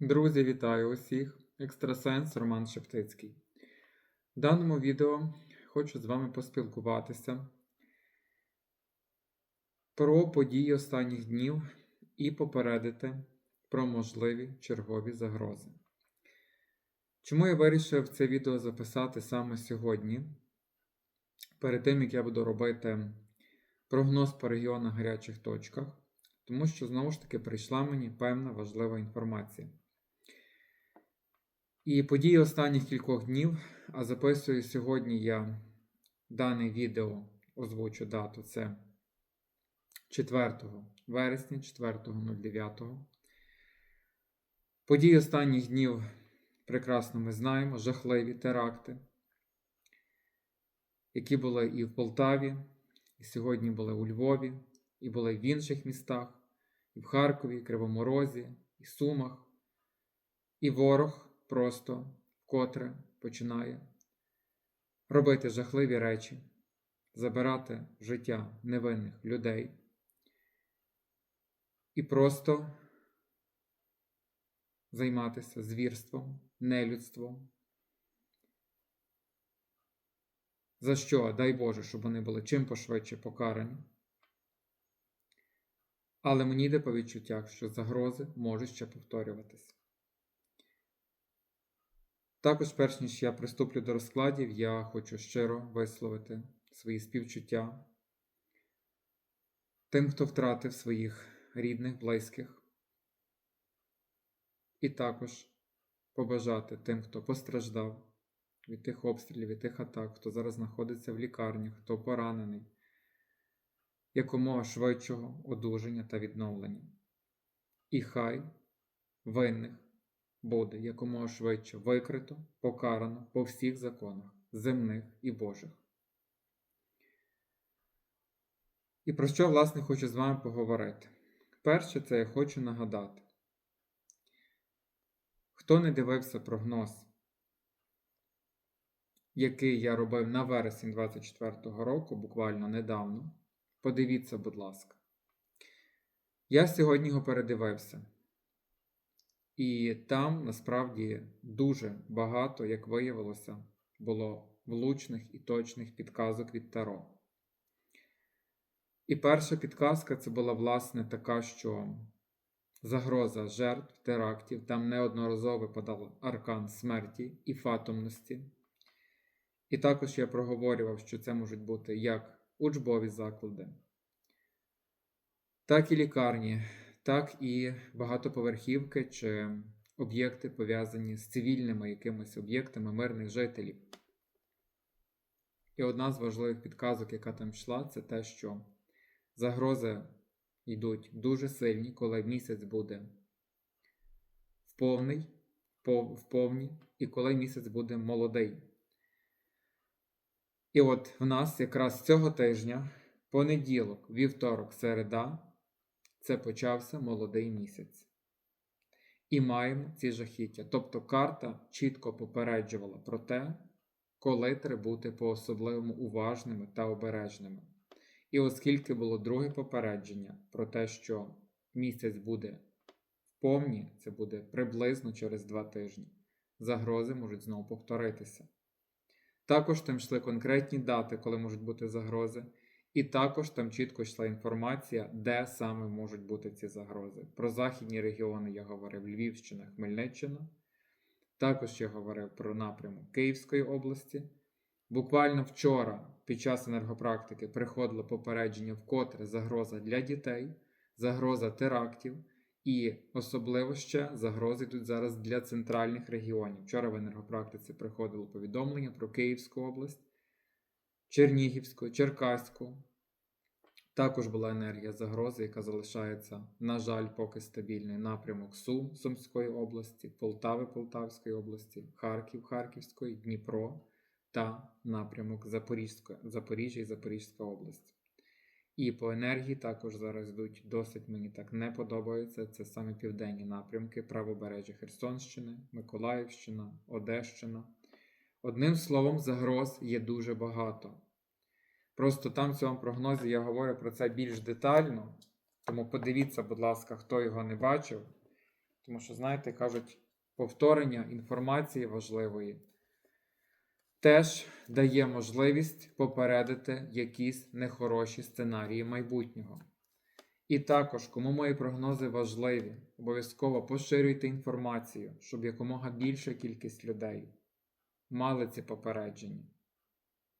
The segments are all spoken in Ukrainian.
Друзі, вітаю усіх! Екстрасенс Роман Шептицький. В даному відео хочу з вами поспілкуватися про події останніх днів і попередити про можливі чергові загрози. Чому я вирішив це відео записати саме сьогодні, перед тим як я буду робити прогноз по регіонах гарячих точках, тому що знову ж таки прийшла мені певна важлива інформація. І події останніх кількох днів, а записую сьогодні я дане відео, озвучу дату, це 4 вересня, 4.09. Події останніх днів прекрасно ми знаємо, жахливі теракти, які були і в Полтаві, і сьогодні були у Львові, і були в інших містах, і в Харкові, і Кривому Розі, і Сумах, і ворог просто вкотре починає робити жахливі речі, забирати життя невинних людей і просто займатися звірством, нелюдством. За що, дай Боже, щоб вони були чим пошвидше покарані. Але мені йде по відчуттях, що загрози можуть ще повторюватися. Також, перш ніж я приступлю до розкладів, я хочу щиро висловити свої співчуття тим, хто втратив своїх рідних, близьких, і також побажати тим, хто постраждав від тих обстрілів, від тих атак, хто зараз знаходиться в лікарнях, хто поранений, якомога швидшого одужання та відновлення. І хай винних буде якомога швидше викрито, покарано по всіх законах земних і Божих. І про що, власне, хочу з вами поговорити? Перше, це я хочу нагадати. Хто не дивився прогноз, який я робив на вересень 24-го року, буквально недавно, подивіться, будь ласка. Я сьогодні його передивився. І там насправді дуже багато, як виявилося, було влучних і точних підказок від Таро. І перша підказка це була, власне, така, що загроза жертв терактів, там неодноразово випадав аркан смерті і фатомності. І також я проговорював, що це можуть бути як учбові заклади, так і лікарні так і багатоповерхівки чи об'єкти пов'язані з цивільними якимись об'єктами мирних жителів. І одна з важливих підказок, яка там йшла, це те, що загрози йдуть дуже сильні, коли місяць буде в повний, в повні, і коли місяць буде молодий. І от в нас якраз цього тижня, понеділок, вівторок, середа це почався молодий місяць. І маємо ці жахіття. Тобто карта чітко попереджувала про те, коли треба бути по-особливому уважними та обережними. І оскільки було друге попередження про те, що місяць буде в повні, це буде приблизно через два тижні, загрози можуть знову повторитися. Також там йшли конкретні дати, коли можуть бути загрози. І також там чітко йшла інформація, де саме можуть бути ці загрози. Про західні регіони я говорив Львівщина, Хмельниччина. Також я говорив про напрямок Київської області. Буквально вчора, під час енергопрактики, приходило попередження вкотре загроза для дітей, загроза терактів, і особливо ще загрози йдуть зараз для центральних регіонів. Вчора в енергопрактиці приходило повідомлення про Київську область. Чернігівську, Черкаську. Також була енергія загрози, яка залишається, на жаль, поки стабільний напрямок Сум Сумської області, Полтави Полтавської області, Харків Харківської, Дніпро та напрямок Запорізька, Запоріжжя і Запорізька область. І по енергії також зараз йдуть досить мені так не подобається. Це саме південні напрямки, правобережжя Херсонщини, Миколаївщина, Одещина. Одним словом, загроз є дуже багато. Просто там в цьому прогнозі я говорю про це більш детально. Тому подивіться, будь ласка, хто його не бачив. Тому що, знаєте, кажуть, повторення інформації важливої теж дає можливість попередити якісь нехороші сценарії майбутнього. І також, кому мої прогнози важливі, обов'язково поширюйте інформацію, щоб якомога більша кількість людей мали ці попередження.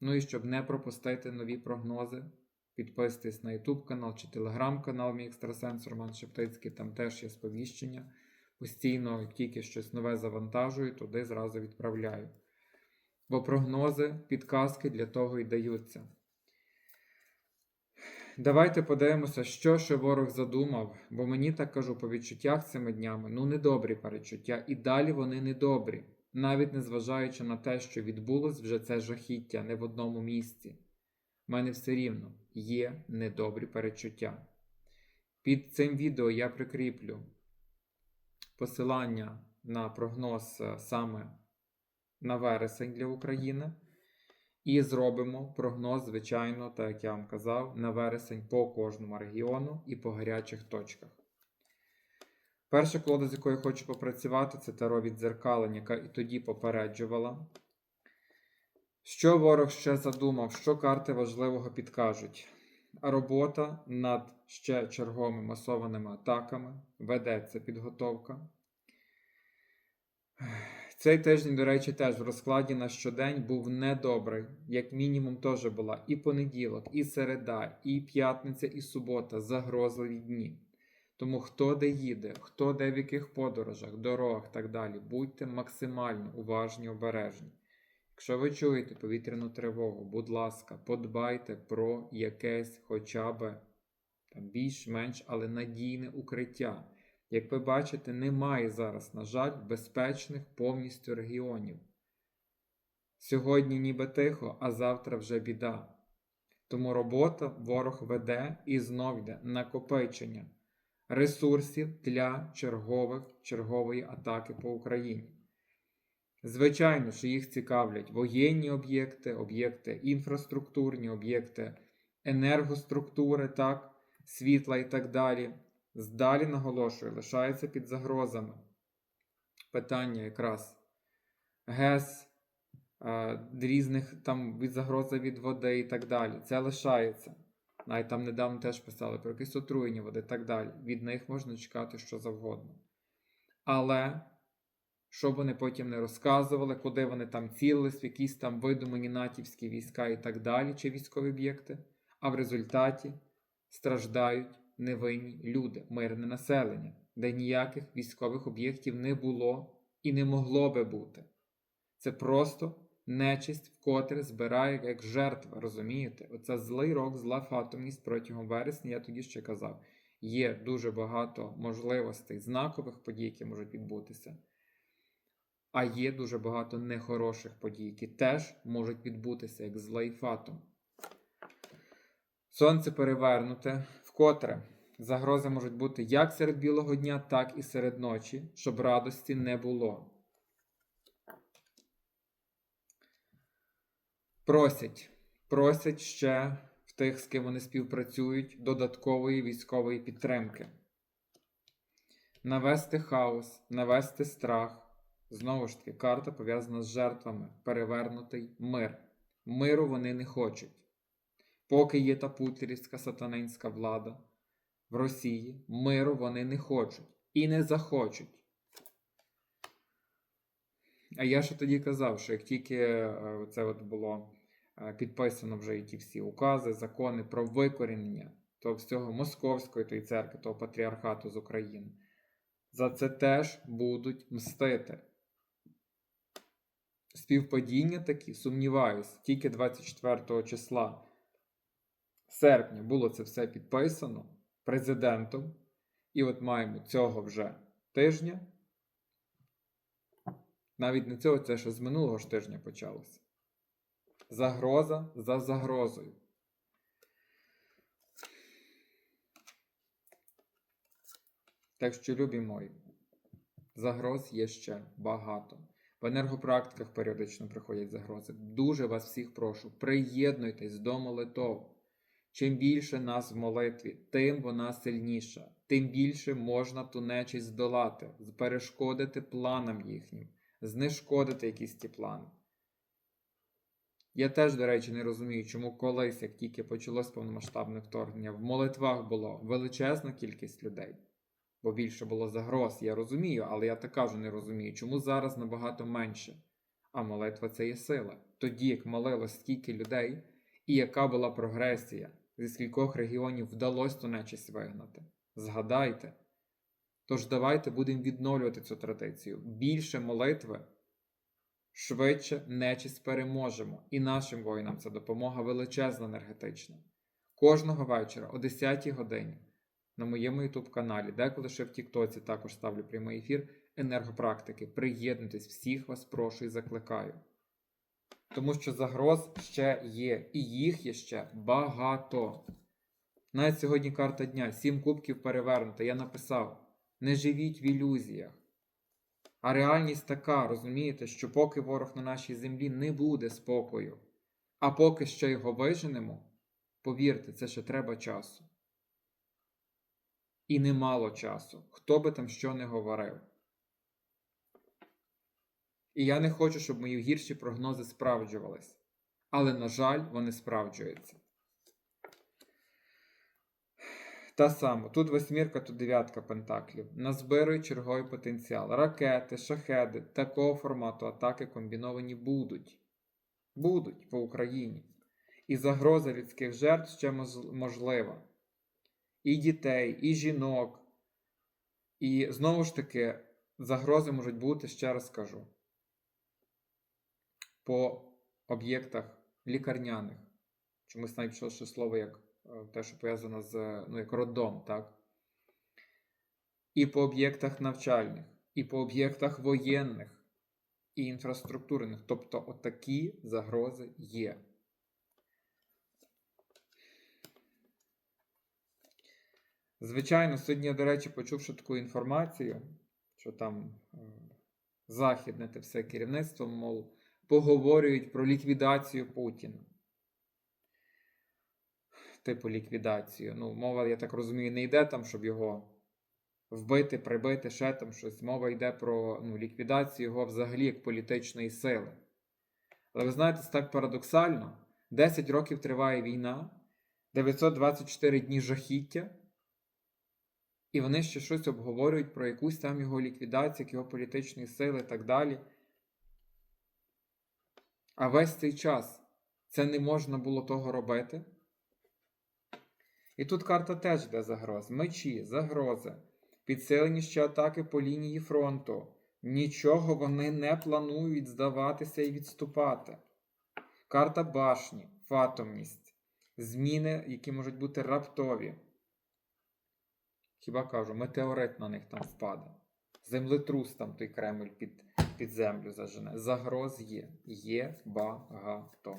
Ну і щоб не пропустити нові прогнози, підписуйтесь на YouTube канал чи Telegram канал мій екстрасенс Роман Шептицький, там теж є сповіщення. Постійно, як тільки щось нове завантажую, туди зразу відправляю. Бо прогнози, підказки для того і даються. Давайте подивимося, що ще ворог задумав, бо мені так кажу по відчуттях цими днями, ну недобрі перечуття, і далі вони недобрі, навіть незважаючи на те, що відбулось вже це жахіття не в одному місці. У мене все рівно є недобрі перечуття. Під цим відео я прикріплю посилання на прогноз е, саме на вересень для України. І зробимо прогноз, звичайно, так як я вам казав, на вересень по кожному регіону і по гарячих точках. Перша колода, з якою хочу попрацювати, це таро віддзеркалення, яка і тоді попереджувала. Що ворог ще задумав, що карти важливого підкажуть? Робота над ще черговими масованими атаками, ведеться підготовка. Цей тиждень, до речі, теж в розкладі на щодень був недобрий. Як мінімум, теж була і понеділок, і середа, і п'ятниця, і субота загрозливі дні. Тому хто де їде, хто де в яких подорожах, дорогах так далі, будьте максимально уважні, обережні. Якщо ви чуєте повітряну тривогу, будь ласка, подбайте про якесь хоча б більш-менш, але надійне укриття. Як ви бачите, немає зараз, на жаль, безпечних повністю регіонів. Сьогодні ніби тихо, а завтра вже біда. Тому робота ворог веде і знов йде накопичення ресурсів для чергових, чергової атаки по Україні. Звичайно, що їх цікавлять воєнні об'єкти, об'єкти інфраструктурні, об'єкти енергоструктури, так, світла і так далі. Здалі наголошую, лишається під загрозами. Питання якраз ГЕС, різних там від загрози від води і так далі. Це лишається. Навіть там недавно теж писали про якісь отруєння і так далі. Від них можна чекати що завгодно. Але, що вони потім не розказували, куди вони там цілились, якісь там видумані натівські війська і так далі, чи військові об'єкти, а в результаті страждають невинні люди, мирне населення, де ніяких військових об'єктів не було і не могло би бути. Це просто нечисть вкотре збирає як жертва, розумієте? Оце злий рок, зла фатомність протягом вересня, я тоді ще казав. Є дуже багато можливостей, знакових подій, які можуть відбутися. А є дуже багато нехороших подій, які теж можуть відбутися як злий фатом. Сонце перевернуте, вкотре загрози можуть бути як серед білого дня, так і серед ночі, щоб радості не було. Просять, просять ще в тих, з ким вони співпрацюють, додаткової військової підтримки. Навести хаос, навести страх. Знову ж таки, карта пов'язана з жертвами, перевернутий мир. Миру вони не хочуть. Поки є та путлерівська сатанинська влада в Росії, миру вони не хочуть і не захочуть. А я ще тоді казав, що як тільки е, це от було е, підписано вже і ті всі укази, закони про викорінення того всього московської тої церкви, того патріархату з України, за це теж будуть мстити. Співпадіння такі, сумніваюсь, тільки 24 числа серпня було це все підписано президентом. І от маємо цього вже тижня. Навіть не цього, це ще з минулого ж тижня почалося. Загроза за загрозою. Так що, любі мої, загроз є ще багато. В енергопрактиках періодично приходять загрози. Дуже вас всіх прошу, приєднуйтесь до молитов. Чим більше нас в молитві, тим вона сильніша, тим більше можна ту нечість здолати, перешкодити планам їхнім, знешкодити якісь ті плани. Я теж, до речі, не розумію, чому колись, як тільки почалось повномасштабне вторгнення, в молитвах було величезна кількість людей, бо більше було загроз. Я розумію, але я також не розумію, чому зараз набагато менше. А молитва це є сила. Тоді, як молилось стільки людей, і яка була прогресія, зі скількох регіонів вдалося ту нечисть вигнати. Згадайте. Тож давайте будемо відновлювати цю традицію. Більше молитви, швидше нечисть переможемо. І нашим воїнам це допомога величезна енергетична. Кожного вечора о 10 годині на моєму YouTube каналі, деколи ще в Тіктоці також ставлю прямий ефір енергопрактики. Приєднуйтесь, всіх вас прошу і закликаю. Тому що загроз ще є, і їх є ще багато. Навіть сьогодні карта дня, сім кубків перевернута. Я написав: не живіть в ілюзіях. А реальність така, розумієте, що поки ворог на нашій землі не буде спокою, а поки ще його виженемо, повірте, це ще треба часу. І немало часу, хто би там що не говорив. І я не хочу, щоб мої гірші прогнози справджувались. Але, на жаль, вони справджуються. Та сама, тут восьмірка, тут дев'ятка пентаклів. Назбирує черговий потенціал. Ракети, шахеди, такого формату атаки комбіновані будуть. Будуть по Україні. І загроза людських жертв ще можлива. І дітей, і жінок. І знову ж таки, загрози можуть бути, ще раз скажу по об'єктах лікарняних. Чомусь навіть ще слово як те, що пов'язано з ну, як роддом, так? І по об'єктах навчальних, і по об'єктах воєнних, і інфраструктурних. Тобто отакі загрози є. Звичайно, сьогодні до речі, почувши таку інформацію, що там е, західне те все керівництво, мов поговорюють про ліквідацію Путіна. Типу ліквідацію. Ну, мова, я так розумію, не йде там, щоб його вбити, прибити, ще там щось. Мова йде про ну, ліквідацію його взагалі як політичної сили. Але ви знаєте, це так парадоксально. 10 років триває війна, 924 дні жахіття. І вони ще щось обговорюють про якусь там його ліквідацію, як його політичної сили і так далі. А весь цей час це не можна було того робити. І тут карта теж йде загроз. Мечі, загрози, підсилені ще атаки по лінії фронту. Нічого вони не планують здаватися і відступати. Карта башні, фатомність, зміни, які можуть бути раптові. Хіба кажу, метеорит на них там впаде. Землетрус там той Кремль під під землю зажене. Загроз є. Є багато.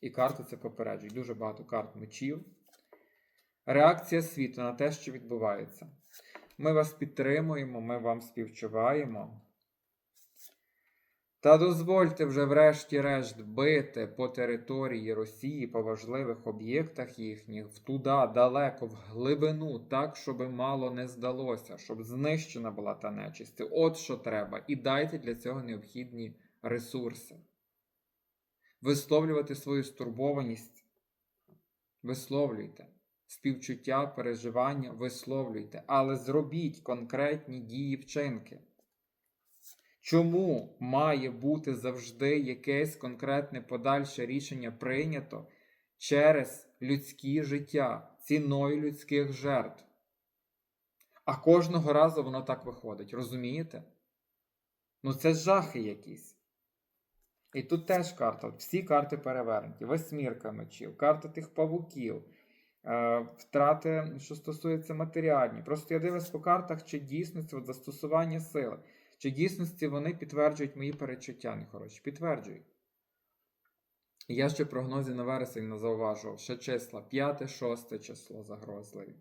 І карти це попереджують. Дуже багато карт мечів. Реакція світу на те, що відбувається. Ми вас підтримуємо, ми вам співчуваємо. Та дозвольте вже, врешті-решт, бити по території Росії, по важливих об'єктах їхніх, туди, далеко, в глибину, так, щоб мало не здалося, щоб знищена була та нечисть. От що треба. І дайте для цього необхідні ресурси. Висловлювати свою стурбованість. Висловлюйте. Співчуття, переживання, висловлюйте, але зробіть конкретні дії вчинки. Чому має бути завжди якесь конкретне подальше рішення прийнято через людське життя, ціною людських жертв? А кожного разу воно так виходить, розумієте? Ну це жахи якісь. І тут теж карта. Всі карти перевернуті. Восьмірка мечів, карта тих павуків, втрати, що стосується матеріальні. Просто я дивлюсь по картах, чи дійсності от застосування сили. Чи дійсності вони підтверджують мої перечуття нехороші? Підтверджують. Я ще в прогнозі на вересень не зауважував, ще числа 5, 6 число загрозливі.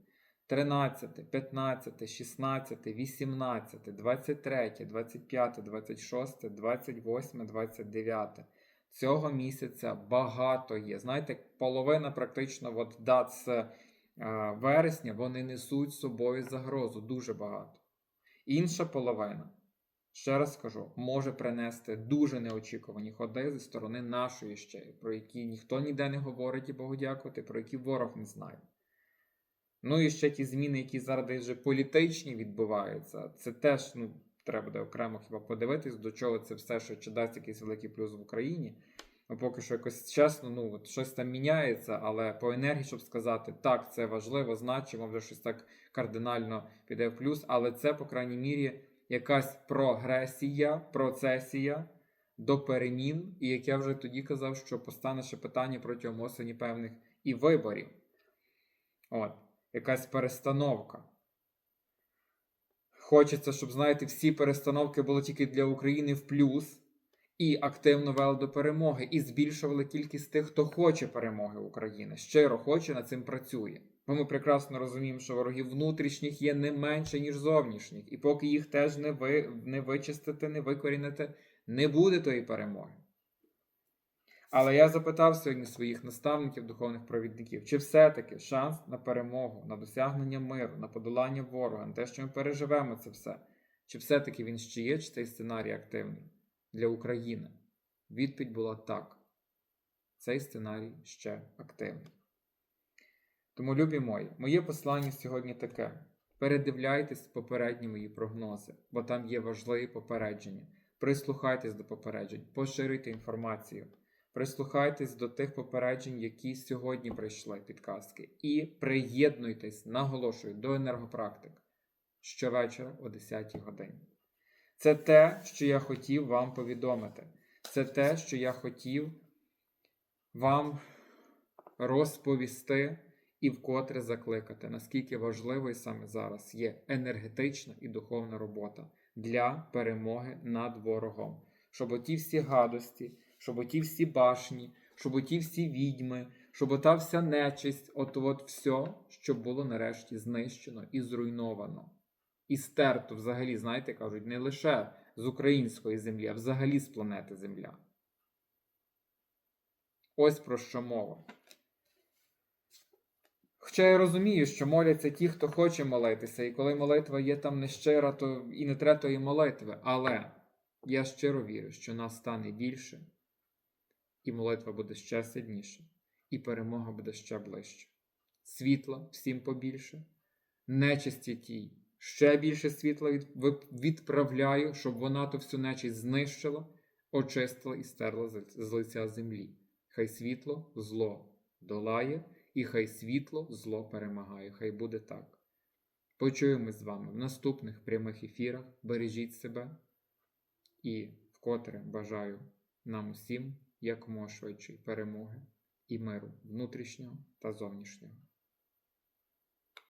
13, 15, 16, 18, 23, 25, 26, 28, 29. Цього місяця багато є. Знаєте, половина практично от дат з е, вересня вони несуть з собою загрозу дуже багато. Інша половина, ще раз скажу, може принести дуже неочікувані ходи зі сторони нашої ще, про які ніхто ніде не говорить і Богу дякувати, про які ворог не знає. Ну і ще ті зміни, які зараз вже політичні відбуваються, це теж ну, треба буде окремо хіба подивитись, до чого це все, що чи дасть якийсь великий плюс в Україні. Ну, поки що якось чесно, ну от щось там міняється, але по енергії, щоб сказати, так, це важливо, значимо, вже щось так кардинально піде в плюс, але це, по крайній мірі, якась прогресія, процесія до перемін, і як я вже тоді казав, що постане ще питання протягом осені певних і виборів. От, якась перестановка. Хочеться, щоб, знаєте, всі перестановки були тільки для України в плюс і активно вели до перемоги, і збільшували кількість тих, хто хоче перемоги України, щиро хоче, над цим працює. Бо ми прекрасно розуміємо, що ворогів внутрішніх є не менше, ніж зовнішніх, і поки їх теж не, ви, не вичистити, не викорінити, не буде тої перемоги. Але я запитав сьогодні своїх наставників, духовних провідників, чи все-таки шанс на перемогу, на досягнення миру, на подолання ворога, на те, що ми переживемо це все, чи все-таки він ще є, чи цей сценарій активний для України? Відповідь була так. Цей сценарій ще активний. Тому, любі мої, моє послання сьогодні таке: передивляйтесь попередні мої прогнози, бо там є важливі попередження. Прислухайтесь до попереджень, поширюйте інформацію. Прислухайтесь до тих попереджень, які сьогодні прийшли підказки, і приєднуйтесь, наголошую, до енергопрактик щовечора о 10 годині. Це те, що я хотів вам повідомити. Це те, що я хотів вам розповісти і вкотре закликати, наскільки важливою саме зараз є енергетична і духовна робота для перемоги над ворогом. Щоб оті всі гадості, щоб оті всі башні, щоб оті всі відьми, щоб ота вся нечисть, от от все, щоб було нарешті знищено і зруйновано. І стерто взагалі, знаєте, кажуть, не лише з української землі, а взагалі з планети Земля. Ось про що мова. Хоча я розумію, що моляться ті, хто хоче молитися, і коли молитва є там нещира, то і не треба тої молитви. Але я щиро вірю, що нас стане більше, і молитва буде ще сильніша, і перемога буде ще ближче. Світла всім побільше, нечисті тій. Ще більше світла відправляю, щоб вона ту всю нечість знищила, очистила і стерла з лиця землі. Хай світло зло долає, і хай світло зло перемагає. Хай буде так. Почуємось з вами в наступних прямих ефірах. Бережіть себе і вкотре бажаю нам усім якомога швидшої перемоги і миру внутрішнього та зовнішнього.